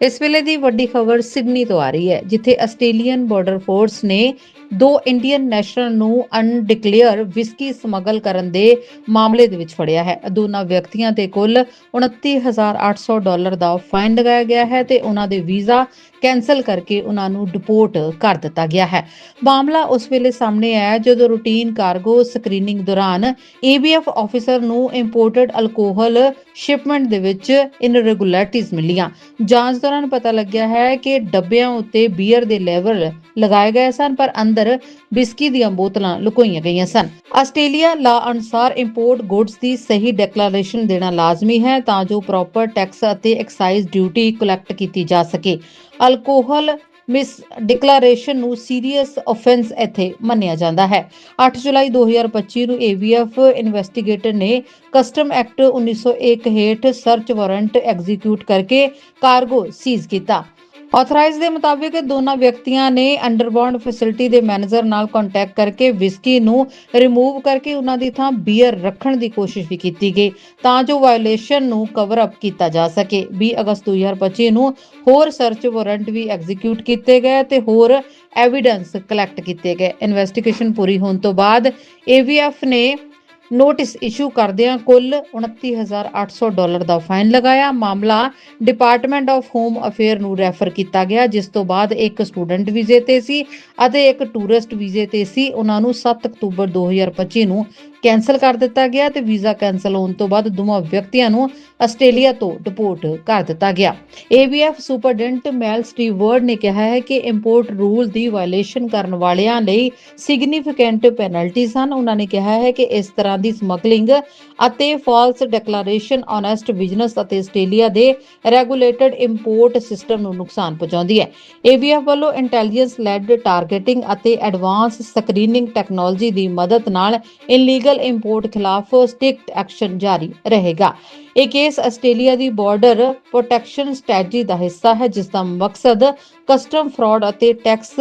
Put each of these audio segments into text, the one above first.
ਇਸ ਵੇਲੇ ਦੀ ਵੱਡੀ ਖਬਰ ਸਿਡਨੀ ਤੋਂ ਆ ਰਹੀ ਹੈ, ਜਿੱਥੇ ਆਸਟ੍ਰੇਲੀਅਨ ਬਾਰਡਰ ਫੋਰਸ ਨੇ ਦੋ ਇੰਡੀਅਨ ਨੈਸ਼ਨਲ ਨੂੰ ਅਨਡਿਕਲੇਅਰ ਵਿਸਕੀ ਸਮਗਲ ਕਰਨ ਦੇ ਮਾਮਲੇ ਦੇ ਵਿੱਚ ਫੜਿਆ ਹੈ। ਦੋਨਾਂ ਵਿਅਕਤੀਆਂ ਤੇ ਕੁੱਲ 29800 ਡਾਲਰ ਦਾ ਫਾਈਨ ਲਗਾਇਆ ਗਿਆ ਹੈ ਤੇ ਉਹਨਾਂ ਦੇ ਵੀਜ਼ਾ ਕੈਨਸਲ ਕਰਕੇ ਉਹਨਾਂ ਨੂੰ ਡਿਪੋਰਟ ਕਰ ਦਿੱਤਾ ਗਿਆ ਹੈ। ਮਾਮਲਾ ਉਸ ਵੇਲੇ ਸਾਹਮਣੇ ਆਇਆ ਜਦੋਂ ਰੂਟੀਨ ਕਾਰਗੋ ਸਕਰੀਨਿੰਗ ਦੌਰਾਨ ਏਬੀਐਫ ਆਫੀਸਰ ਨੂੰ ਇੰਪੋਰਟਡ ਅਲਕੋਹਲ ਸ਼ਿਪਮੈਂਟ ਦੇ ਵਿੱਚ ਇਨਰੈਗੂਲਰਿਟੀਜ਼ ਮਿਲੀਆਂ। ਜਾਂਚ ਦੌਰਾਨ ਪਤਾ ਲੱਗਿਆ ਹੈ ਕਿ ਡੱਬਿਆਂ ਉੱਤੇ ਬੀਅਰ ਦੇ ਲੈਵਲ ਲਗਾਏ ਗਏ ਸਨ, ਪਰ ਅੰਦਰ ਬਿਸਕੀ ਦੀਆਂ ਬੋਤਲਾਂ ਲੁਕੋਈਆਂ ਗਈਆਂ ਸਨ। ਆਸਟ੍ਰੇਲੀਆ ਲਾ ਅਨੁਸਾਰ ਇੰਪੋਰਟ ਗੁੱਡਸ ਦੀ ਸਹੀ ਡਿਕਲੇਰੇਸ਼ਨ ਦੇਣਾ ਲਾਜ਼ਮੀ ਹੈ ਤਾਂ ਜੋ ਪ੍ਰੋਪਰ ਟੈਕਸ ਅਤੇ ਐਕਸਾਈਜ਼ ਡਿਊਟੀ ਕਲੈਕਟ ਕੀਤੀ ਜਾ ਸਕੇ। ਅਲਕੋਹਲ ਮਿਸ ਡਿਕਲੇਰੇਸ਼ਨ ਨੂੰ ਸੀਰੀਅਸ ਆਫੈਂਸ ਇੱਥੇ ਮੰਨਿਆ ਜਾਂਦਾ ਹੈ। 8 ਜੁਲਾਈ 2025 ਨੂੰ ਏਵੀਐਫ ਇਨਵੈਸਟੀਗੇਟਰ ਨੇ ਕਸਟਮ ਐਕਟ 1901 ਹੇਠ ਸਰਚ ਵਾਰੰਟ ਐਗਜ਼ੀਕਿਊਟ ਕਰਕੇ ਕਾਰਗੋ ਸੀਜ਼ ਕੀਤਾ। ਆਥਰਾਈਜ਼ ਦੇ ਮੁਤਾਬਿਕ ਦੋਨਾਂ ਵਿਅਕਤੀਆਂ ਨੇ ਅੰਡਰਬਾਉਂਡ ਫੈਸਿਲਿਟੀ ਦੇ ਮੈਨੇਜਰ ਨਾਲ ਕੰਟੈਕਟ ਕਰਕੇ ਵਿਸਕੀ ਨੂੰ ਰਿਮੂਵ ਕਰਕੇ ਉਹਨਾਂ ਦੀ ਥਾਂ ਬੀਅਰ ਰੱਖਣ ਦੀ ਕੋਸ਼ਿਸ਼ ਵੀ ਕੀਤੀ ਗਈ ਤਾਂ ਜੋ ਵਾਇਓਲੇਸ਼ਨ ਨੂੰ ਕਵਰ ਅਪ ਕੀਤਾ ਜਾ ਸਕੇ। 20 ਅਗਸਤ 2025 ਨੂੰ ਹੋਰ ਸਰਚ ਵਾਰੰਟ ਵੀ ਐਗਜ਼ੀਕਿਊਟ ਕੀਤੇ ਗਏ ਤੇ ਹੋਰ ਐਵੀਡੈਂਸ ਕਲੈਕਟ ਕੀਤੇ ਗਏ। ਇਨਵੈਸਟੀਗੇਸ਼ਨ ਪੂਰੀ ਹੋਣ ਤੋਂ ਬਾਅਦ ਏਵੀਐਫ ਨੇ ਨੋਟਿਸ ਇਸ਼ੂ ਕਰਦਿਆਂ ਕੁੱਲ 29800 ਡਾਲਰ ਦਾ ਫਾਈਨ ਲਗਾਇਆ। ਮਾਮਲਾ ਡਿਪਾਰਟਮੈਂਟ ਆਫ ਹੋਮ ਅਫੇਅਰ ਨੂੰ ਰੈਫਰ ਕੀਤਾ ਗਿਆ, ਜਿਸ ਤੋਂ ਬਾਅਦ ਇੱਕ ਸਟੂਡੈਂਟ ਵੀਜ਼ੇ ਤੇ ਸੀ ਅਤੇ ਇੱਕ ਟੂਰਿਸਟ ਵੀਜ਼ੇ ਤੇ ਸੀ। ਉਹਨਾਂ ਨੂੰ 7 ਅਕਤੂਬਰ 2025 ਨੂੰ ਕੈਨਸਲ ਕਰ ਦਿੱਤਾ ਗਿਆ ਤੇ ਵੀਜ਼ਾ ਕੈਨਸਲ ਹੋਣ ਤੋਂ ਬਾਅਦ ਦੋਵਾਂ ਵਿਅਕਤੀਆਂ ਨੂੰ ਆਸਟ੍ਰੇਲੀਆ ਤੋਂ ਡਿਪੋਰਟ ਕਰ ਦਿੱਤਾ ਗਿਆ। ਏਬੀਐਫ ਸੁਪਰਡੈਂਟ ਮੈਲ ਸਟੀਵਰਡ ਨੇ ਕਿਹਾ ਹੈ ਕਿ ਇੰਪੋਰਟ ਰੂਲ ਦੀ ਵਾਇਓਲੇਸ਼ਨ ਕਰਨ ਵਾਲਿਆਂ ਲਈ ਸਿਗਨੀਫੀਕੈਂਟ ਪੈਨਲਟੀਜ਼ ਹਨ। ਉਹਨਾਂ ਨੇ ਕਿਹਾ ਹੈ ਕਿ ਇਸ ਤਰ੍ਹਾਂ ਦੀ ਸਮਗਲਿੰਗ ਅਤੇ ਫਾਲਸ ਡਿਕਲੇਰੇਸ਼ਨ ਓਨੈਸਟ ਬਿਜ਼ਨਸ ਅਤੇ ਆਸਟ੍ਰੇਲੀਆ ਦੇ ਰੈਗੂਲੇਟਡ ਇੰਪੋਰਟ ਸਿਸਟਮ ਨੂੰ ਨੁਕਸਾਨ ਪਹੁੰਚਾਉਂਦੀ ਹੈ। ਏਬੀਐਫ ਵੱਲੋਂ ਇੰਟੈਲੀਜੈਂਸ ਲੈਡ ਟਾਰਗੇਟਿੰਗ ਅਤੇ ਐਡਵਾਂਸ ਸਕਰੀਨਿੰਗ ਟੈਕਨੋਲੋਜੀ ਦੀ ਮਦਦ ਨਾਲ ਇਲੀਗਲ ਇੰਪੋਰਟ ਖਿਲਾਫ ਸਟ੍ਰਿਕਟ ਐਕਸ਼ਨ ਜਾਰੀ ਰਹੇਗਾ। ਇਹ ਕੇਸ ਆਸਟ੍ਰੇਲੀਆ ਦੀ ਬਾਰਡਰ ਪ੍ਰੋਟੈਕਸ਼ਨ ਸਟ੍ਰੈਟਜੀ ਦਾ ਹਿੱਸਾ ਹੈ ਜਿਸ ਦਾ ਮਕਸਦ ਕਸਟਮ ਫਰਾਡ ਅਤੇ ਟੈਕਸ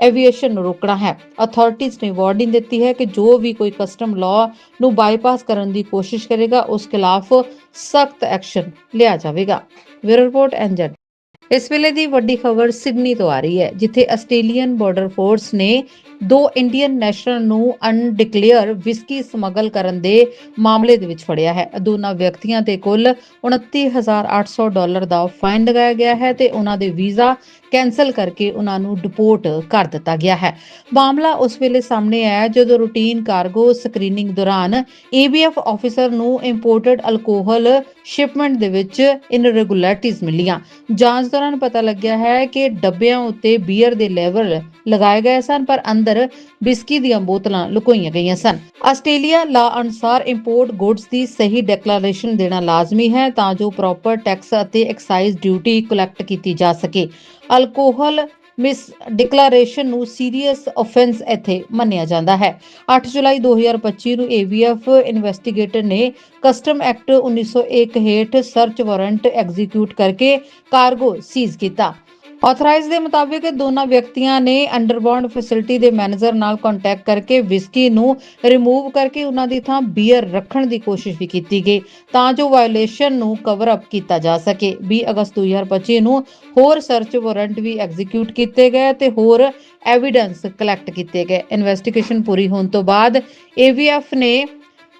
ਐਵੀਏਸ਼ਨ ਨੂੰ ਰੋਕਣਾ ਹੈ। ਅਥਾਰਟੀਜ਼ ਨੇ ਵਾਰਨਿੰਗ ਦਿੱਤੀ ਹੈ ਕਿ ਜੋ ਵੀ ਕੋਈ ਕਸਟਮ ਲਾਅ ਨੂੰ ਬਾਈਪਾਸ ਕਰਨ ਦੀ ਕੋਸ਼ਿਸ਼ ਕਰੇਗਾ, ਉਸ ਖਿਲਾਫ ਸਖਤ ਐਕਸ਼ਨ ਲਿਆ ਜਾਵੇਗਾ। ਬਿਊਰੋ ਰਿਪੋਰਟ ਐਨਜੈਡ ਇਸ ਵੇਲੇ ਦੀ ਵੱਡੀ ਖਬਰ ਸਿਡਨੀ ਤੋਂ ਆ ਰਹੀ ਹੈ, ਜਿੱਥੇ ਆਸਟ੍ਰੇਲੀਅਨ ਬਾਰਡਰ ਫੋਰਸ ਨੇ ਦੋ ਇੰਡੀਅਨ ਨੈਸ਼ਨਲ ਨੂੰ ਅਨਡਿਕਲੇਅਰ ਵਿਸਕੀ ਸਮਗਲ ਕਰਨ ਦੇ ਮਾਮਲੇ ਦੇ ਵਿੱਚ ਫੜਿਆ ਹੈ। ਦੋਨਾਂ ਵਿਅਕਤੀਆਂ ਤੇ ਕੁੱਲ 29800 ਡਾਲਰ ਦਾ ਫਾਈਨ ਲਗਾਇਆ ਗਿਆ ਹੈ ਤੇ ਉਹਨਾਂ ਦੇ ਵੀਜ਼ਾ ਕੈਨਸਲ ਕਰਕੇ ਉਹਨਾਂ ਨੂੰ ਡਿਪੋਰਟ ਕਰ ਦਿੱਤਾ ਗਿਆ ਹੈ। ਮਾਮਲਾ ਉਸ ਵੇਲੇ ਸਾਹਮਣੇ ਆਇਆ ਜਦੋਂ ਰੂਟੀਨ ਕਾਰਗੋ ਸਕਰੀਨਿੰਗ ਦੌਰਾਨ ਏਬੀਐਫ ਆਫੀਸਰ ਨੂੰ ਇੰਪੋਰਟਡ ਅਲਕੋਹਲ ਸ਼ਿਪਮੈਂਟ ਦੇ ਵਿੱਚ ਇਨਰੈਗੂਲਰਿਟੀਜ਼ ਮਿਲੀਆਂ। ਜਾਂਚ ਦੌਰਾਨ ਪਤਾ ਲੱਗਿਆ ਹੈ ਕਿ ਡੱਬਿਆਂ ਉੱਤੇ ਬੀਅਰ ਦੇ ਲੈਵਲ ਲਗਾਏ ਗਏ ਸਨ, ਪਰ ਅੰਦਰ ਬਿਸਕੀ ਦੀਆਂ ਬੋਤਲਾਂ ਲੁਕੋਈਆਂ ਗਈਆਂ ਸਨ। ਆਸਟ੍ਰੇਲੀਆ ਲਾ ਅਨੁਸਾਰ ਇੰਪੋਰਟ ਗੁੱਡਸ ਦੀ ਸਹੀ ਡਿਕਲੇਰੇਸ਼ਨ ਦੇਣਾ ਲਾਜ਼ਮੀ ਹੈ ਤਾਂ ਜੋ ਪ੍ਰੋਪਰ ਟੈਕਸ ਅਤੇ ਐਕਸਾਈਜ਼ ਡਿਊਟੀ ਕਲੈਕਟ ਕੀਤੀ ਜਾ ਸਕੇ। ਅਲਕੋਹਲ ਮਿਸ ਡਿਕਲੇਰੇਸ਼ਨ ਨੂੰ ਸੀਰੀਅਸ ਆਫੈਂਸ ਇੱਥੇ ਮੰਨਿਆ ਜਾਂਦਾ ਹੈ। 8 ਜੁਲਾਈ 2025 ਨੂੰ ਏਵੀਐਫ ਇਨਵੈਸਟੀਗੇਟਰ ਨੇ ਕਸਟਮ ਐਕਟ 1901 ਹੇਠ ਸਰਚ ਵਾਰੰਟ ਐਗਜ਼ੀਕਿਊਟ ਕਰਕੇ ਕਾਰਗੋ ਸੀਜ਼ ਕੀਤਾ। ਆਥਰਾਈਜ਼ ਦੇ ਮੁਤਾਬਿਕ ਦੋਨਾਂ ਵਿਅਕਤੀਆਂ ਨੇ ਅੰਡਰਬਾਉਂਡ ਫੈਸਿਲਿਟੀ ਦੇ ਮੈਨੇਜਰ ਨਾਲ ਕੰਟੈਕਟ ਕਰਕੇ ਵਿਸਕੀ ਨੂੰ ਰਿਮੂਵ ਕਰਕੇ ਉਹਨਾਂ ਦੀ ਥਾਂ ਬੀਅਰ ਰੱਖਣ ਦੀ ਕੋਸ਼ਿਸ਼ ਵੀ ਕੀਤੀ ਗਈ ਤਾਂ ਜੋ ਵਾਇਓਲੇਸ਼ਨ ਨੂੰ ਕਵਰ ਅਪ ਕੀਤਾ ਜਾ ਸਕੇ। 20 ਅਗਸਤ 2025 ਨੂੰ ਹੋਰ ਸਰਚ ਵਾਰੰਟ ਵੀ ਐਗਜ਼ੀਕਿਊਟ ਕੀਤੇ ਗਏ ਤੇ ਹੋਰ ਐਵੀਡੈਂਸ ਕਲੈਕਟ ਕੀਤੇ ਗਏ। ਇਨਵੈਸਟੀਗੇਸ਼ਨ ਪੂਰੀ ਹੋਣ ਤੋਂ ਬਾਅਦ ਏਵੀਐਫ ਨੇ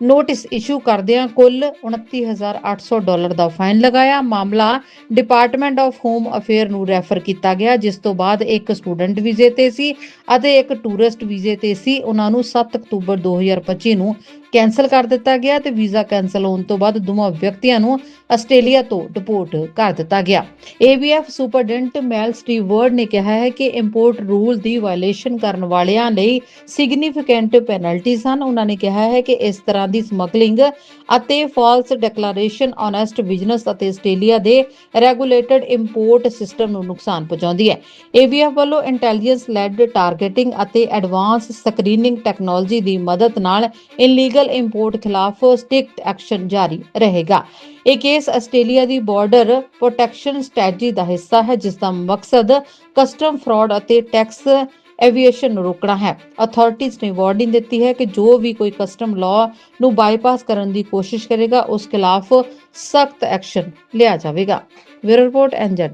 ਨੋਟਿਸ ਇਸ਼ੂ ਕਰਦਿਆਂ ਕੁੱਲ 29800 ਡਾਲਰ ਦਾ ਫਾਈਨ ਲਗਾਇਆ। ਮਾਮਲਾ ਡਿਪਾਰਟਮੈਂਟ ਆਫ ਹੋਮ ਅਫੇਅਰ ਨੂੰ ਰੈਫਰ ਕੀਤਾ ਗਿਆ, ਜਿਸ ਤੋਂ ਬਾਅਦ ਇੱਕ ਸਟੂਡੈਂਟ ਵੀਜ਼ੇ ਤੇ ਸੀ ਅਤੇ ਇੱਕ ਟੂਰਿਸਟ ਵੀਜ਼ੇ ਤੇ ਸੀ। ਉਹਨਾਂ ਨੂੰ 7 ਅਕਤੂਬਰ 2025 ਨੂੰ ਕੈਨਸਲ ਕਰ ਦਿੱਤਾ ਗਿਆ ਤੇ ਵੀਜ਼ਾ ਕੈਨਸਲ ਹੋਣ ਤੋਂ ਬਾਅਦ ਦੋਵਾਂ ਵਿਅਕਤੀਆਂ ਨੂੰ ਆਸਟ੍ਰੇਲੀਆ ਤੋਂ ਡਿਪੋਰਟ ਕਰ ਦਿੱਤਾ ਗਿਆ। ਏਬੀਐਫ ਸੁਪਰਡੈਂਟ ਮੈਲ ਸਟੀਵਰਡ ਨੇ ਕਿਹਾ ਹੈ ਕਿ ਇੰਪੋਰਟ ਰੂਲ ਦੀ ਵਾਇਓਲੇਸ਼ਨ ਕਰਨ ਵਾਲਿਆਂ ਲਈ ਸਿਗਨੀਫੀਕੈਂਟ ਪੈਨਲਟੀਜ਼ ਹਨ। ਉਹਨਾਂ ਨੇ ਕਿਹਾ ਹੈ ਕਿ ਇਸ ਤਰ੍ਹਾਂ ਦੀ ਸਮਗਲਿੰਗ ਅਤੇ ਫਾਲਸ ਡਿਕਲੇਰੇਸ਼ਨ ਓਨੈਸਟ ਬਿਜ਼ਨਸ ਅਤੇ ਆਸਟ੍ਰੇਲੀਆ ਦੇ ਰੈਗੂਲੇਟਡ ਇੰਪੋਰਟ ਸਿਸਟਮ ਨੂੰ ਨੁਕਸਾਨ ਪਹੁੰਚਾਉਂਦੀ ਹੈ। ਏਵੀਐਫ ਵੱਲੋਂ ਇੰਟੈਲੀਜੈਂਸ ਲੈਡ ਟਾਰਗੇਟਿੰਗ ਅਤੇ ਐਡਵਾਂਸ ਸਕਰੀਨਿੰਗ ਟੈਕਨੋਲੋਜੀ ਦੀ ਮਦਦ ਨਾਲ ਇਨਲੀਗਲ ਇਲੀਗਲ ਇੰਪੋਰਟ ਖਿਲਾਫ ਸਟ੍ਰਿਕਟ ਐਕਸ਼ਨ ਜਾਰੀ ਰਹੇਗਾ। ਇਹ ਕੇਸ ਆਸਟ੍ਰੇਲੀਆ ਦੀ ਬਾਰਡਰ ਪ੍ਰੋਟੈਕਸ਼ਨ ਸਟ੍ਰੈਟਜੀ ਦਾ ਹਿੱਸਾ ਹੈ, ਜਿਸ ਦਾ ਮਕਸਦ ਕਸਟਮ ਫਰਾਡ ਅਤੇ ਟੈਕਸ ਐਵੀਏਸ਼ਨ ਨੂੰ ਰੋਕਣਾ ਹੈ। ਅਥਾਰਟੀਜ਼ ਨੇ ਵਾਰਨਿੰਗ ਦਿੱਤੀ ਹੈ ਕਿ ਜੋ ਵੀ ਕੋਈ ਕਸਟਮ ਲਾਅ ਨੂੰ ਬਾਈਪਾਸ ਕਰਨ ਦੀ ਕੋਸ਼ਿਸ਼ ਕਰੇਗਾ, ਉਸ ਖਿਲਾਫ ਸਖਤ ਐਕਸ਼ਨ ਲਿਆ ਜਾਵੇਗਾ। ਬਿਊਰੋ ਰਿਪੋਰਟ ਐਨਜੈਡ